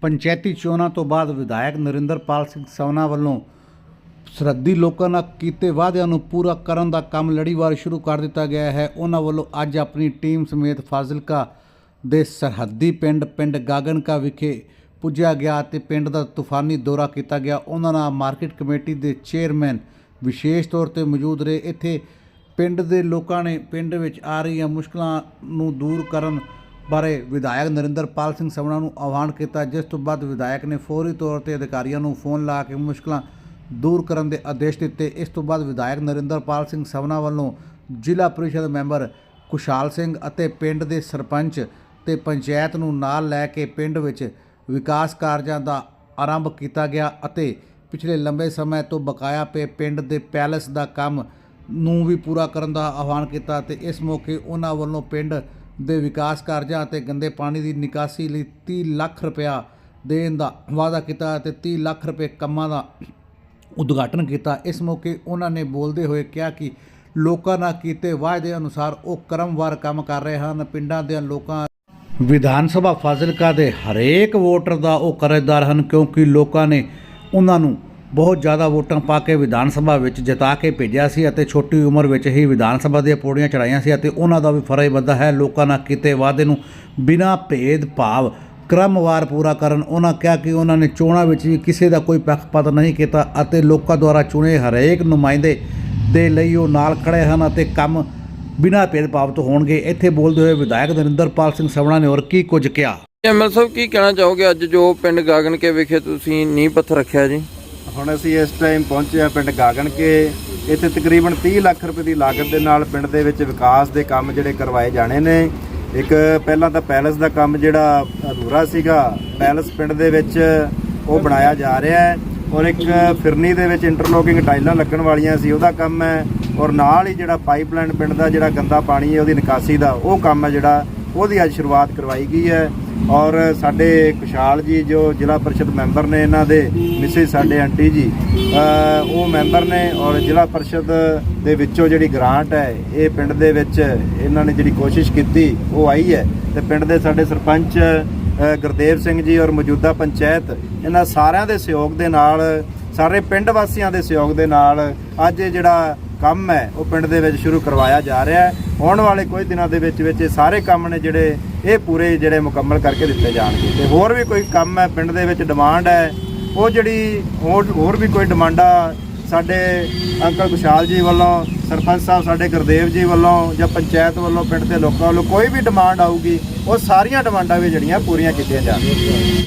ਪੰਚਾਇਤੀ ਚੋਣਾਂ ਤੋਂ ਬਾਅਦ ਵਿਧਾਇਕ ਨਰਿੰਦਰਪਾਲ ਸਿੰਘ ਸਵਨਾ ਵੱਲੋਂ ਸਰਹੱਦੀ ਲੋਕਾਂ ਨਾਲ ਕੀਤੇ ਵਾਅਦਿਆਂ ਨੂੰ ਪੂਰਾ ਕਰਨ ਦਾ ਕੰਮ ਲੜੀਵਾਰ ਸ਼ੁਰੂ ਕਰ ਦਿੱਤਾ ਗਿਆ ਹੈ। ਉਹਨਾਂ ਵੱਲੋਂ ਅੱਜ ਆਪਣੀ ਟੀਮ ਸਮੇਤ ਫਾਜ਼ਿਲਕਾ ਦੇ ਸਰਹੱਦੀ ਪਿੰਡ ਪਿੰਡ ਗਾਗਨਕਾ ਵਿਖੇ ਪੁੱਜਿਆ ਗਿਆ ਤੇ ਪਿੰਡ ਦਾ ਤੂਫਾਨੀ ਦੌਰਾ ਕੀਤਾ ਗਿਆ। ਉਹਨਾਂ ਨਾਲ ਮਾਰਕੀਟ ਕਮੇਟੀ ਦੇ ਚੇਅਰਮੈਨ ਵਿਸ਼ੇਸ਼ ਤੌਰ ਤੇ ਮੌਜੂਦ ਰਹੇ। ਇੱਥੇ ਪਿੰਡ ਦੇ ਲੋਕਾਂ ਨੇ ਪਿੰਡ ਵਿੱਚ ਆ ਰਹੀਆਂ ਮੁਸ਼ਕਲਾਂ ਨੂੰ ਦੂਰ ਕਰਨ ਬਾਰੇ ਵਿਧਾਇਕ ਨਰਿੰਦਰਪਾਲ ਸਿੰਘ ਸਵਣਾ ਨੂੰ ਆਹਵਾਨ ਕੀਤਾ, ਜਿਸ ਤੋਂ ਬਾਅਦ ਵਿਧਾਇਕ ਨੇ ਫੌਰੀ ਤੌਰ ਤੇ ਅਧਿਕਾਰੀਆਂ ਨੂੰ ਫੋਨ ਲਾ ਕੇ ਮੁਸ਼ਕਲਾਂ ਦੂਰ ਕਰਨ ਦੇ ਆਦੇਸ਼ ਦਿੱਤੇ। ਇਸ ਤੋਂ ਬਾਅਦ ਵਿਧਾਇਕ ਨਰਿੰਦਰਪਾਲ ਸਿੰਘ ਸਵਣਾ ਵੱਲੋਂ ਜ਼ਿਲ੍ਹਾ ਪਰਿਸ਼ਦ ਮੈਂਬਰ ਕੁਸ਼ਾਲ ਸਿੰਘ ਅਤੇ ਪਿੰਡ ਦੇ ਸਰਪੰਚ ਤੇ ਪੰਚਾਇਤ ਨੂੰ ਨਾਲ ਲੈ ਕੇ ਪਿੰਡ ਵਿੱਚ ਵਿਕਾਸ ਕਾਰਜਾਂ ਦਾ ਆਰੰਭ ਕੀਤਾ ਗਿਆ ਅਤੇ ਪਿਛਲੇ ਲੰਬੇ ਸਮੇਂ ਤੋਂ ਬਕਾਇਆ ਪਏ ਪਿੰਡ ਦੇ ਪੈਲਸ ਦਾ ਕੰਮ ਨੂੰ ਵੀ ਪੂਰਾ ਕਰਨ ਦਾ ਆਹਵਾਨ ਕੀਤਾ ਤੇ ਇਸ ਮੌਕੇ ਉਹਨਾਂ ਵੱਲੋਂ ਪਿੰਡ ਦੇ ਵਿਕਾਸ ਕਾਰਜਾਂ ਅਤੇ ਗੰਦੇ ਪਾਣੀ ਦੀ ਨਿਕਾਸੀ ਲਈ 30 ਲੱਖ ਰੁਪਇਆ ਦੇਣ ਦਾ ਵਾਅਦਾ ਕੀਤਾ ਅਤੇ 30 ਲੱਖ ਰੁਪਏ ਕੰਮਾਂ ਦਾ ਉਦਘਾਟਨ ਕੀਤਾ। ਇਸ ਮੌਕੇ ਉਹਨਾਂ ਨੇ ਬੋਲਦੇ ਹੋਏ ਕਿਹਾ ਕਿ ਲੋਕਾਂ ਨਾਲ ਕੀਤੇ ਵਾਅਦੇ ਅਨੁਸਾਰ ਉਹ ਕਰਮਵਾਰ ਕੰਮ ਕਰ ਰਹੇ ਹਨ। ਪਿੰਡਾਂ ਦੇ ਲੋਕਾਂ ਵਿਧਾਨ ਸਭਾ ਫਾਜ਼ਿਲਕਾ ਦੇ ਹਰੇਕ ਵੋਟਰ ਦਾ ਉਹ ਕਰਜ਼ਦਾਰ ਹਨ ਕਿਉਂਕਿ ਲੋਕਾਂ ਨੇ ਉਹਨਾਂ ਨੂੰ ਬਹੁਤ ਜ਼ਿਆਦਾ ਵੋਟਾਂ ਪਾ ਕੇ ਵਿਧਾਨ ਸਭਾ ਵਿੱਚ ਜਿਤਾ ਕੇ ਭੇਜਿਆ ਸੀ ਅਤੇ ਛੋਟੀ ਉਮਰ ਵਿੱਚ ਹੀ ਵਿਧਾਨ ਸਭਾ ਦੀਆਂ ਪੌੜੀਆਂ ਚੜਾਈਆਂ ਸੀ ਅਤੇ ਉਹਨਾਂ ਦਾ ਵੀ ਫਰਜ਼ ਬਣਦਾ ਹੈ ਲੋਕਾਂ ਨਾਲ ਕੀਤੇ ਵਾਅਦੇ ਨੂੰ ਬਿਨਾਂ ਭੇਦ ਭਾਵ ਕ੍ਰਮਵਾਰ ਪੂਰਾ ਕਰਨ। ਉਹਨਾਂ ਕਿਹਾ ਕਿ ਉਹਨਾਂ ਨੇ ਚੋਣਾਂ ਵਿੱਚ ਵੀ ਕਿਸੇ ਦਾ ਕੋਈ ਪੱਖਪਾਤ ਨਹੀਂ ਕੀਤਾ ਅਤੇ ਲੋਕਾਂ ਦੁਆਰਾ ਚੁਣੇ ਹਰੇਕ ਨੁਮਾਇੰਦੇ ਦੇ ਲਈ ਉਹ ਨਾਲ ਖੜੇ ਹਨ ਅਤੇ ਕੰਮ ਬਿਨਾਂ ਭੇਦਭਾਵ ਤੋਂ ਹੋਣਗੇ। ਇੱਥੇ ਬੋਲਦੇ ਹੋਏ ਵਿਧਾਇਕ ਨਰਿੰਦਰਪਾਲ ਸਿੰਘ ਸਵਣਾ ਨੇ ਹੋਰ ਕੀ ਕੁਝ ਕਿਹਾ? ਐਮਐਲ ਸਾਹਿਬ, ਕੀ ਕਹਿਣਾ ਚਾਹੋਗੇ? ਅੱਜ ਜੋ ਪਿੰਡ ਗਾਗਨ ਕੇ ਵਿਖੇ ਤੁਸੀਂ ਨੀਂਹ ਪੱਥਰ ਰੱਖਿਆ ਜੀ। ਹੁਣ ਅਸੀਂ ਇਸ ਟਾਈਮ ਪਹੁੰਚੇ ਆ ਪਿੰਡ ਗਾਗਣ ਕੇ ਇੱਥੇ ਤਕਰੀਬਨ 30 ਲੱਖ ਰੁਪਏ ਦੀ ਲਾਗਤ ਦੇ ਨਾਲ ਪਿੰਡ ਦੇ ਵਿੱਚ ਵਿਕਾਸ ਦੇ ਕੰਮ ਜਿਹੜੇ ਕਰਵਾਏ ਜਾਣੇ ਨੇ। ਇੱਕ ਪਹਿਲਾਂ ਤਾਂ ਪੈਲਸ ਦਾ ਕੰਮ ਜਿਹੜਾ ਅਧੂਰਾ ਸੀਗਾ, ਪੈਲਸ ਪਿੰਡ ਦੇ ਵਿੱਚ ਉਹ ਬਣਾਇਆ ਜਾ ਰਿਹਾ ਹੈ ਔਰ ਇੱਕ ਫਿਰਨੀ ਦੇ ਵਿੱਚ ਇੰਟਰਲੋਕਿੰਗ ਟਾਈਲਾਂ ਲੱਗਣ ਵਾਲੀਆਂ ਸੀ, ਉਹਦਾ ਕੰਮ ਹੈ ਔਰ ਨਾਲ ਹੀ ਜਿਹੜਾ ਪਾਈਪਲਾਈਨ ਪਿੰਡ ਦਾ ਜਿਹੜਾ ਗੰਦਾ ਪਾਣੀ ਹੈ, ਉਹਦੀ ਨਿਕਾਸੀ ਦਾ ਉਹ ਕੰਮ ਹੈ ਜਿਹੜਾ, ਉਹਦੀ ਅੱਜ ਸ਼ੁਰੂਆਤ ਕਰਵਾਈ ਗਈ ਹੈ। ਔਰ ਸਾਡੇ ਕੁਸ਼ਾਲ ਜੀ ਜੋ ਜ਼ਿਲ੍ਹਾ ਪਰਿਸ਼ਦ ਮੈਂਬਰ ਨੇ ਇਹਨਾਂ ਦੇ, ਮਿਸਿਸ ਸਾਡੇ ਆਂਟੀ ਜੀ ਉਹ ਮੈਂਬਰ ਨੇ ਔਰ ਜ਼ਿਲ੍ਹਾ ਪਰਿਸ਼ਦ ਦੇ ਵਿੱਚੋਂ ਜਿਹੜੀ ਗ੍ਰਾਂਟ ਹੈ, ਇਹ ਪਿੰਡ ਦੇ ਵਿੱਚ ਇਹਨਾਂ ਨੇ ਜਿਹੜੀ ਕੋਸ਼ਿਸ਼ ਕੀਤੀ, ਉਹ ਆਈ ਹੈ। ਤੇ ਪਿੰਡ ਦੇ ਸਾਡੇ ਸਰਪੰਚ ਗੁਰਦੇਵ ਸਿੰਘ ਜੀ ਔਰ ਮੌਜੂਦਾ ਪੰਚਾਇਤ, ਇਹਨਾਂ ਸਾਰਿਆਂ ਦੇ ਸਹਿਯੋਗ ਦੇ ਨਾਲ, ਸਾਰੇ ਪਿੰਡ ਵਾਸੀਆਂ ਦੇ ਸਹਿਯੋਗ ਦੇ ਨਾਲ ਅੱਜ ਇਹ ਜਿਹੜਾ ਕੰਮ ਹੈ, ਉਹ ਪਿੰਡ ਦੇ ਵਿੱਚ ਸ਼ੁਰੂ ਕਰਵਾਇਆ ਜਾ ਰਿਹਾ ਹੈ। ਆਉਣ ਵਾਲੇ ਕੁਝ ਦਿਨਾਂ ਦੇ ਵਿੱਚ ਵਿੱਚ ਇਹ ਸਾਰੇ ਕੰਮ ਨੇ ਜਿਹੜੇ ਇਹ ਪੂਰੇ ਜਿਹੜੇ ਮੁਕੰਮਲ ਕਰਕੇ ਦਿੱਤੇ ਜਾਣਗੇ। ਤੇ ਹੋਰ ਵੀ ਕੋਈ ਕੰਮ ਹੈ, ਪਿੰਡ ਦੇ ਵਿੱਚ ਡਿਮਾਂਡ ਹੈ, ਉਹ ਜਿਹੜੀ ਹੋਰ ਹੋਰ ਵੀ ਕੋਈ ਡਿਮਾਂਡਾਂ ਸਾਡੇ ਅੰਕਲ ਕੁਸ਼ਾਲ ਜੀ ਵੱਲੋਂ, ਸਰਪੰਚ ਸਾਹਿਬ ਸਾਡੇ ਗੁਰਦੇਵ ਜੀ ਵੱਲੋਂ ਜਾਂ ਪੰਚਾਇਤ ਵੱਲੋਂ, ਪਿੰਡ ਦੇ ਲੋਕਾਂ ਵੱਲੋਂ ਕੋਈ ਵੀ ਡਿਮਾਂਡ ਆਊਗੀ, ਉਹ ਸਾਰੀਆਂ ਡਿਮਾਂਡਾਂ ਵੀ ਜਿਹੜੀਆਂ ਪੂਰੀਆਂ ਕੀਤੀਆਂ ਜਾਣਗੀਆਂ।